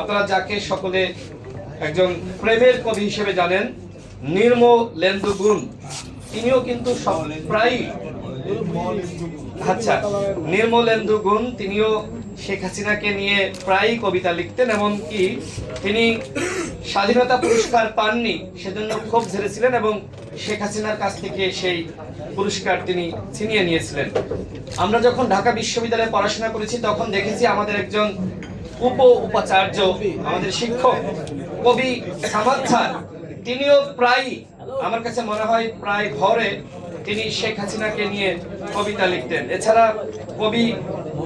আপনারা যাকে সকলে একজন প্রেমের কবি হিসেবে জানেন, নির্ম লেন্দু গুণ তিনিও কিন্তু প্রায় আচ্ছা নির্মলেন্দু গুণ তিনিও শেখ হাসিনাকে নিয়ে প্রায়ই কবিতা লিখতেন, এমনকি তিনি স্বাধীনতা পুরস্কার পাননি, সেজন্য ক্ষোভ ঝেড়েছিলেন এবং শেখ হাসিনার কাছ থেকে সেই পুরস্কার তিনি ছিনিয়ে নিয়েছিলেন। আমরা যখন ঢাকা বিশ্ববিদ্যালয়ে পড়াশোনা করেছি, তখন দেখেছি আমাদের একজন উপ উপাচার্য আমাদের শিক্ষক কবি সামাদ তিনিও প্রায় আমার কাছে মনে হয় প্রায় ঘরে তিনি শেখ হাসিনাকে নিয়ে কবিতা লিখতেন। এছাড়া কবি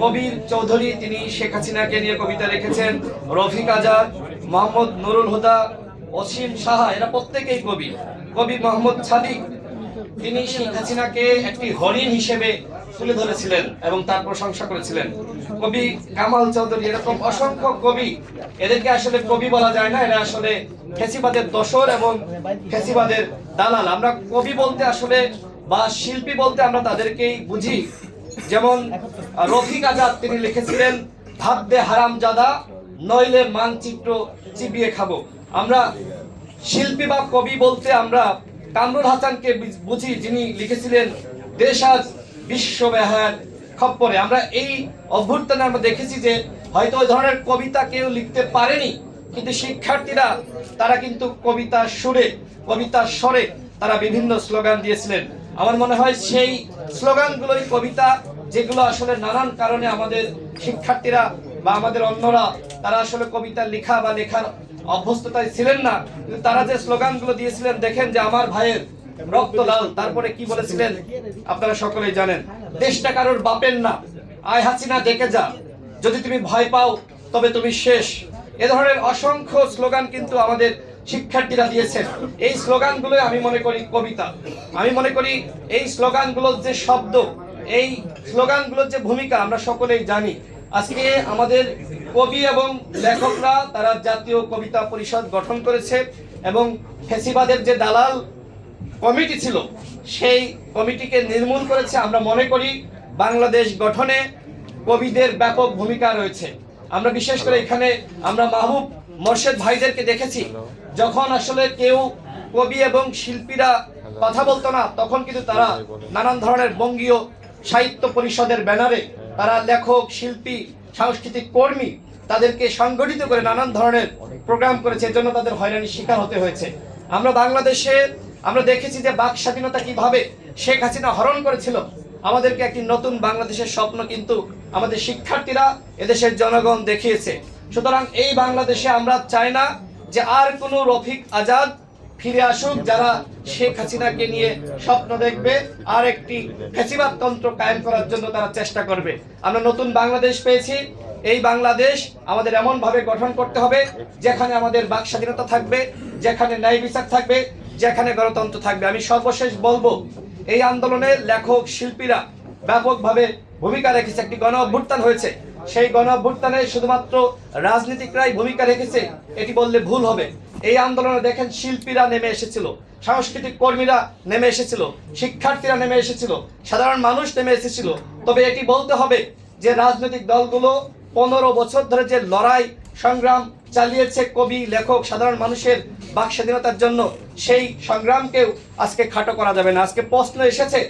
কবির চৌধুরী, তিনি শেখ হাসিনাকে নিয়ে কবিতা লিখেছেন। রফিক আজাদ, মোহাম্মদ নুরুল হুদা, অসীম সাহা, এরা প্রত্যেকেই কবি। কবি মোহাম্মদ সাদিক তিনি শেখ হাসিনাকে একটি হরিণ হিসেবে তুলে ধরেছিলেন এবং তার প্রশংসা করেছিলেন। কবি কামাল চৌধুরী, এরকম অসংখ্য কবি, এদেরকে আসলে কবি বলা যায় না, এরা আসলে ফেসিবাদের দোসর এবং ফেসিবাদের দালাল। আমরা কবি বলতে আসলে বা শিল্পী বলতে আমরা তাদেরকেই বুঝি। যেমন রফিক আজাদ, তিনি লিখেছিলেন দে হারাম জাদা, নইলে মানচিত্র চিবিয়ে খাব। আমরা শিল্পী বা কবি বলতে আমরা কামরুল হাসানকে বুঝি যিনি লিখেছিলেন, দেশ আজ বিশ্বব্যাহার খপ্পরে। আমরা এই অভ্যুত্থানে আমরা দেখেছি যে হয়তো ওই ধরনের কবিতা কেউ লিখতে পারেনি, কিন্তু শিক্ষার্থীরা, তারা কিন্তু কবিতা সুরে, কবিতা স্বরে তারা বিভিন্ন স্লোগান দিয়েছিলেন। আমার মনে হয় সেই স্লোগানগুলোই কবিতা যেগুলো আসলে নানান কারণে আমাদের শিক্ষার্থীরা বা আমাদের অন্যরা, তারা আসলে কবিতা লেখা বা লেখার অভ্যস্ততায় ছিলেন না তারা যে স্লোগানগুলো দিয়েছিলেন, দেখেন যে আমার ভাইয়ের রক্ত লাল, তারপরে কি বলেছিলেন, আপনারা সকলেই জানেন। দেশটা কারোর বাপের না। আয় হাসিনা দেখে যা। যদি তুমি ভয় পাও, তবে তুমি শেষ। এ ধরনের অসংখ্য স্লোগান কিন্তু আমাদের শিক্ষার্থীরা দিয়েছেন। এই স্লোগানগুলো আমি মনে করি কবিতা। আমি মনে করি এই স্লোগানগুলোর যে শব্দ, এই স্লোগানগুলোর যে ভূমিকা আমরা সকলেই জানি। আজকে আমাদের কবি এবং লেখকরা তারা জাতীয় কবিতা পরিষদ গঠন করেছে এবং ফেসিবাদের যে দালাল কমিটি ছিল, সেই কমিটিকে নির্মূল করেছে। আমরা মনে করি বাংলাদেশ গঠনে কবিদের ব্যাপক ভূমিকা রয়েছে। আমরা বিশেষ করে এখানে আমরা মাহবুব মোর্শেদ ভাইদেরকে দেখেছি, যখন আসলে কেউ কবি এবং শিল্পীরা কথা বলতো না, তখন কিন্তু তারা নানান ধরনের বঙ্গীয় সাহিত্য পরিষদের ব্যানারে তারা লেখক, শিল্পী সাংস্কৃতিক কর্মী তাদেরকে সংগঠিত করে নানান ধরনের প্রোগ্রাম করেছে এজন্য তাদের হয়রানির শিকার হতে হয়েছে। আমরা বাংলাদেশে, আমরা দেখেছি যে বাক স্বাধীনতা কীভাবে শেখ হাসিনা হরণ করেছিল, আমাদেরকে একটি নতুন বাংলাদেশের স্বপ্ন কিন্তু আমাদের শিক্ষার্থীরা এদেশের জনগণ দেখিয়েছে। সুতরাং এই বাংলাদেশে আমরা চাই না যে আর কোনো রফিক আজাদ ফিরে আসুক যারা শেখ হাসিনাকে নিয়ে স্বপ্ন দেখবে, আর একটি ফেসিবাদ তন্ত্র কায়েম করার জন্য তারা চেষ্টা করবে। আমরা নতুন বাংলাদেশ পেয়েছি। এই বাংলাদেশ আমাদের এমন ভাবে গঠন করতে হবে, যেখানে আমাদের বাক স্বাধীনতা থাকবে, যেখানে ন্যায় বিচার থাকবে, যেখানে গণতন্ত্র থাকবে। আমি সর্বশেষ বলব, এই আন্দোলনে লেখক, শিল্পীরা ব্যাপকভাবে ভূমিকা রেখেছে। একটি গণ অভ্যুত্থান হয়েছে। সেই গণ অভ্যুত্থানে শুধুমাত্র রাজনীতিকরাই ভূমিকা রেখেছে, এটি বললে ভুল হবে। এই আন্দোলনে দেখেন শিল্পীরা নেমে এসেছিল, সাংস্কৃতিক কর্মীরা নেমে এসেছিল, শিক্ষার্থীরা নেমে এসেছিল, সাধারণ মানুষ নেমে এসেছিল। তবে এটি বলতে হবে যে রাজনৈতিক দলগুলো পনেরো বছর ধরে যে লড়াই, সংগ্রাম চালিয়েছে কবি, লেখক, সাধারণ মানুষের বাক স্বাধীনতার জন্য, সেই সংগ্রামকেও আজকে খাটো করা যাবে না। আজকে প্রশ্ন এসেছে,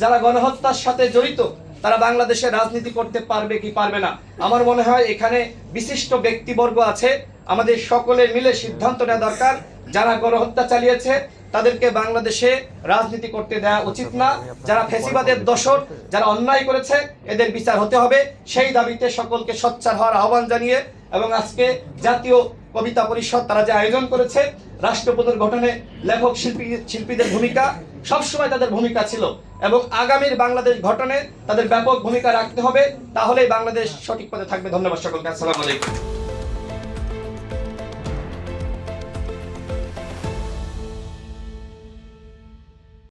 যারা গণহত্যার সাথে জড়িত, তারা বাংলাদেশে রাজনীতি করতে পারবে কি পারবে না? আমার মনে হয় এখানে বিশিষ্ট ব্যক্তিবর্গ আছে আমাদের সকলে মিলে সিদ্ধান্ত নেওয়া দরকার। যারা গণহত্যা চালিয়েছে, তাদেরকে বাংলাদেশে রাজনীতি করতে দেওয়া উচিত না। যারা ফেসিবাদের দোষর, যারা অন্যায় করেছে, এদের বিচার হতে হবে। সেই দাবিতে সকলকে সোচ্চার হওয়ার আহ্বান জানিয়ে এবং আজকে জাতীয় কবিতা পরিষদ তারা যে আয়োজন করেছে, রাষ্ট্রপতির গঠনে লেখক শিল্পী, শিল্পীদের ভূমিকা সবসময় তাদের ভূমিকা ছিল এবং আগামীর বাংলাদেশ গঠনে তাদের ব্যাপক ভূমিকা রাখতে হবে। তাহলেই বাংলাদেশ সঠিক পথে থাকবে। ধন্যবাদ সকলকে। আসসালামু আলাইকুম।